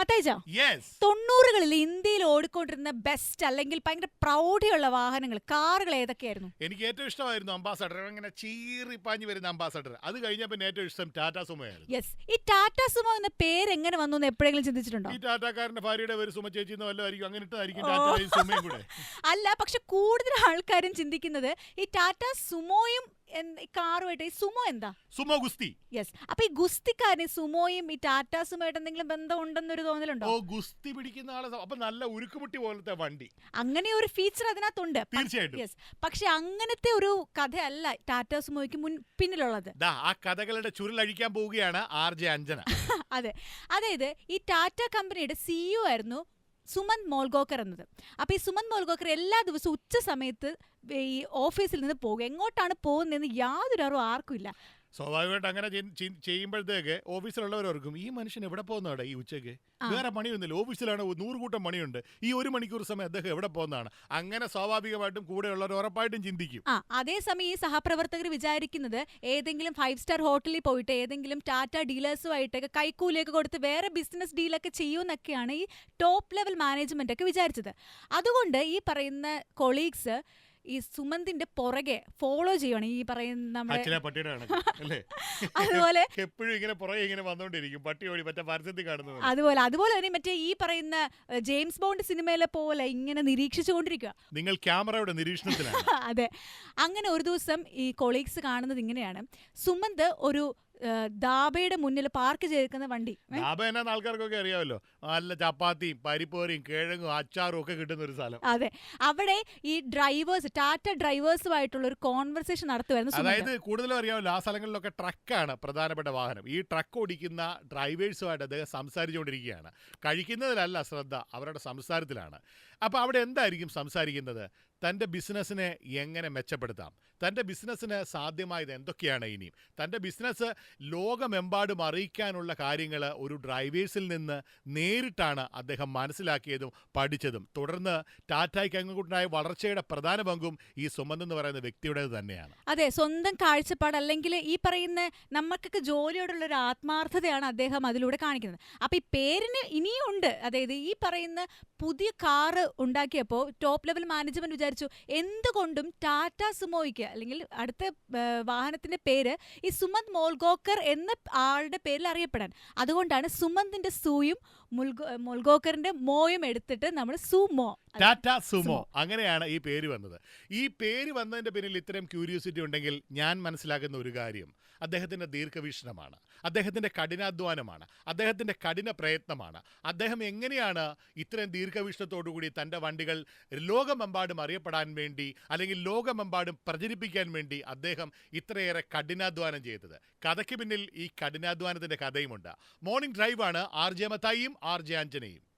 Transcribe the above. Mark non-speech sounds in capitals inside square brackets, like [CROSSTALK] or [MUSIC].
മത്തേജ? Yes തൊണ്ണൂറുകളിൽ ഇന്ത്യയിൽ ഓടിക്കൊണ്ടിരുന്ന ബെസ്റ്റ് അല്ലെങ്കിൽ ഭയങ്കര പ്രൗഢിയുള്ള വാഹനങ്ങൾ കാറുകൾ ഏതൊക്കെയായിരുന്നു? എനിക്ക് ഏറ്റവും ഇഷ്ടമായിരുന്നു അംബാസഡർ അങ്ങനെ ചീറി പാഞ്ഞു വരുന്ന അംബാസഡർ അത് കഴിഞ്ഞപ്പോൾ ഏറ്റവും ഇഷ്ടം ടാറ്റ സുമയായിരുന്നു യെസ് ഈ ടാറ്റ സുമോ എന്ന പേര് എങ്ങനെ വന്നു എന്ന് എപ്പോഴെങ്കിലും ചിന്തിച്ചിട്ടുണ്ടോ? ഈ ടാറ്റക്കാരന്റെ ഭാര്യയുടെ പേര് സുമ ചേച്ചി എന്ന് വല്ലതായിരിക്കും അങ്ങനെ ഇട്ടതായിരിക്കും ഓ. ടാറ്റ സുമയും കൂടെ. [LAUGHS] അല്ല പക്ഷെ കൂടുതൽ ആൾക്കാരും ചിന്തിക്കുന്നത് ഈ ടാറ്റ സുമോയും കാറുമായിട്ട് ഈ സുമോ എന്താ? സുമോ ഗുസ്തി. യെസ് അപ്പൊ ഈ ഗുസ്തിക്കാരന് സുമോയും ഈ ടാറ്റ സുമോയായിട്ട് എന്തെങ്കിലും ബന്ധം ഉണ്ടെന്നൊരു തോന്നലുണ്ടോ? ഓ ഗുസ്തി പിടിക്കുന്ന ആളെ സ- അപ്പൊ നല്ല ഉരുക്കുമുട്ടി പോലത്തെ വണ്ടി. അങ്ങനെ ഒരു ഫീച്ചർ അതിനകത്തുണ്ട്. പ- തീർച്ചയായിട്ടും. യെസ് പക്ഷെ അങ്ങനത്തെ ഒരു കഥയല്ല ടാറ്റ സുമോയ്ക്ക് മുൻ പിന്നിലുള്ളത്. ദാ ആ കഥകളുടെ ചുരുളഴിക്കാൻ പോവുകയാണ് ആർ ജെ അഞ്ജന. [LAUGHS] അതെ. അതായത് ഈ ടാറ്റ കമ്പനിയുടെ സിഇഒ ആയിരുന്നു സുമന്ത് മോൾഗോക്കർ എന്നത്. അപ്പോൾ ഈ സുമന്ത് മോൾഗോക്കർ എല്ലാ ദിവസവും ഉച്ച സമയത്ത് ഈ ഓഫീസിൽ നിന്ന് പോകും. എങ്ങോട്ടാണ് പോകുന്നതെന്ന് യാതൊരു അറിവും ആർക്കും ഇല്ല. സ്വാഭാവികമായിട്ട് അങ്ങനെ ചെയ്- ചെയ്- ചെയ്യുമ്പോഴത്തേക്ക് ഓഫീസിലുള്ളവരോർക്കും ഈ മനുഷ്യൻ എവിടെ പോകുന്നതാണ് ഈ ഉച്ചയ്ക്ക്. വേറെ പണിയൊന്നുമില്ല. ഓഫീസിലാണ് നൂറ് കൂട്ടം പണിയുണ്ട്. ഈ ഒരു മണിക്കൂർ സമയം അദ്ദേഹം എവിടെ പോകുന്നതാണ്? അങ്ങനെ സ്വാഭാവികമായിട്ടും കൂടെയുള്ളവർ ഉറപ്പായിട്ടും ചിന്തിക്കും. അതേസമയം ഈ സഹപ്രവർത്തകർ വിചാരിക്കുന്നത് ഏതെങ്കിലും ഫൈവ് സ്റ്റാർ ഹോട്ടലിൽ പോയിട്ട് ഏതെങ്കിലും ടാറ്റ ഡീലേഴ്സുമായിട്ടൊക്കെ കൈക്കൂലിയൊക്കെ കൊടുത്ത് വേറെ ബിസിനസ് ഡീലൊക്കെ ചെയ്യുമെന്നൊക്കെയാണ് ഈ ടോപ്പ് ലെവൽ മാനേജ്മെന്റ് ഒക്കെ വിചാരിച്ചത്. അതുകൊണ്ട് ഈ പറയുന്ന കൊളീഗ്സ് ഈ സുമന്തിന്റെ പുറകെ ഫോളോ ചെയ്യണം ഈ പറയുന്ന നമ്മുടെ പട്ടിയുടെ [LAUGHS] അതുപോലെ [LAUGHS] എപ്പോഴും ഇങ്ങനെ പുറകെ ഇങ്ങനെ വന്നുകൊണ്ടിരിക്കും പട്ടി ഓടി മറ്റേ പരസ്യത്തിൽ കാണുന്നത് അതുപോലെ അതുപോലെ തന്നെ മറ്റേ ഈ പറയുന്ന ജെയിംസ് ബോണ്ട് സിനിമയിലെ പോലെ ഇങ്ങനെ നിരീക്ഷിച്ചുകൊണ്ടിരിക്കുക നിങ്ങൾ ക്യാമറയുടെ നിരീക്ഷണത്തിലാണ്. [LAUGHS] അതെ. അങ്ങനെ ഒരു ദിവസം ഈ കൊളീഗ്സ് കാണുന്നത് ഇങ്ങനെയാണ്. സുമന്ത് ഒരു ദാബയുടെ മുന്നിൽ പാർക്ക് ചെയ്തിരിക്കുന്ന വണ്ടി. ദാബ എന്നാന്ന് ആൾക്കാർക്കൊക്കെ അറിയാമല്ലോ. നല്ല ചപ്പാത്തിയും പരിപ്പോരിയും കിഴങ്ങും അച്ചാറും ഒക്കെ കിട്ടുന്ന ഒരു സ്ഥലം. അതെ. അവിടെ ഈ ഡ്രൈവേഴ്സ് ടാറ്റ ഡ്രൈവേഴ്സുമായിട്ടുള്ള ഒരു കോൺവെർസേഷൻ നടത്തുമായിരുന്നു അതായത് കൂടുതലും അറിയാമല്ലോ ആ സ്ഥലങ്ങളിലൊക്കെ ട്രക്കാണ് പ്രധാനപ്പെട്ട വാഹനം. ഈ ട്രക്ക് ഓടിക്കുന്ന ഡ്രൈവേഴ്സുമായിട്ട് അദ്ദേഹം സംസാരിച്ചുകൊണ്ടിരിക്കുകയാണ്. കഴിക്കുന്നതിലല്ല ശ്രദ്ധ അവരുടെ സംസാരത്തിലാണ്. അപ്പോൾ അവിടെ എന്തായിരിക്കും സംസാരിക്കുന്നത്? തന്റെ ബിസിനസ്സിനെ എങ്ങനെ മെച്ചപ്പെടുത്താം? തന്റെ ബിസിനസ്സിന് സാധ്യമായത് എന്തൊക്കെയാണ് ഇനിയും തന്റെ ബിസിനസ് ലോകമെമ്പാടും അറിയിക്കാനുള്ള കാര്യങ്ങൾ ഒരു ഡ്രൈവേഴ്സിൽ നിന്ന് നേരിട്ടാണ് അദ്ദേഹം മനസ്സിലാക്കിയതും പഠിച്ചതും. തുടർന്ന് ടാറ്റായ്ക്ക് അങ്ങോട്ടുണ്ടായ വളർച്ചയുടെ പ്രധാന പങ്കും ഈ സുമന്ത് എന്ന് പറയുന്ന വ്യക്തിയുടേത് തന്നെയാണ്. അതെ സ്വന്തം കാഴ്ചപ്പാട് അല്ലെങ്കിൽ ഈ പറയുന്ന നമുക്കൊക്കെ ജോലിയോടുള്ള ഒരു ആത്മാർത്ഥതയാണ് അദ്ദേഹം അതിലൂടെ കാണിക്കുന്നത്. അപ്പൊ ഈ പേരിന് ഇനിയും ഉണ്ട്. അതായത് ഈ പറയുന്ന പുതിയ കാറ് ഉണ്ടാക്കിയപ്പോൾ ടോപ്പ് ലെവൽ മാനേജ്മെന്റ് വിചാരിച്ചു എന്തുകൊണ്ടും ടാറ്റ സുമോയ്ക്ക് അല്ലെങ്കിൽ അടുത്ത വാഹനത്തിന്റെ പേര് ഈ സുമന്ത് മോൾഗോക്കർ എന്ന ആളുടെ പേരിൽ അറിയപ്പെടാൻ. അതുകൊണ്ടാണ് സുമന്തിന്റെ സൂയും മുൽഗോ മോൾഗോക്കറിന്റെ മോയും എടുത്തിട്ട് നമ്മൾ സുമോ. ടാറ്റ സുമോ. സുമോ. അങ്ങനെയാണ് ഈ പേര് വന്നത്. ഈ പേര് വന്നതിന്റെ പിന്നിൽ ഇത്തരം ക്യൂരിയോസിറ്റി ഉണ്ടെങ്കിൽ ഞാൻ മനസ്സിലാക്കുന്ന ഒരു കാര്യം. അദ്ദേഹത്തിന്റെ ദീർഘവീക്ഷണമാണ്. അദ്ദേഹത്തിന്റെ കഠിനാധ്വാനമാണ്. അദ്ദേഹത്തിന്റെ കഠിന പ്രയത്നമാണ്. അദ്ദേഹം എങ്ങനെയാണ് ഇത്രയും ദീർഘവീക്ഷണത്തോടുകൂടി തന്റെ വണ്ടികൾ ലോകമെമ്പാടും അറിയപ്പെടാൻ വേണ്ടി അല്ലെങ്കിൽ ലോകമെമ്പാടും പ്രചരിപ്പിക്കാൻ വേണ്ടി അദ്ദേഹം ഇത്രയേറെ കഠിനാധ്വാനം ചെയ്തത്. കഥയ്ക്ക് പിന്നിൽ ഈ കഠിനാധ്വാനത്തിന്റെ കഥയുമുണ്ട്. മോർണിംഗ് ഡ്രൈവാണ് ആർ ജെ മത്തായിയും ആർ ജെ അഞ്ജനയും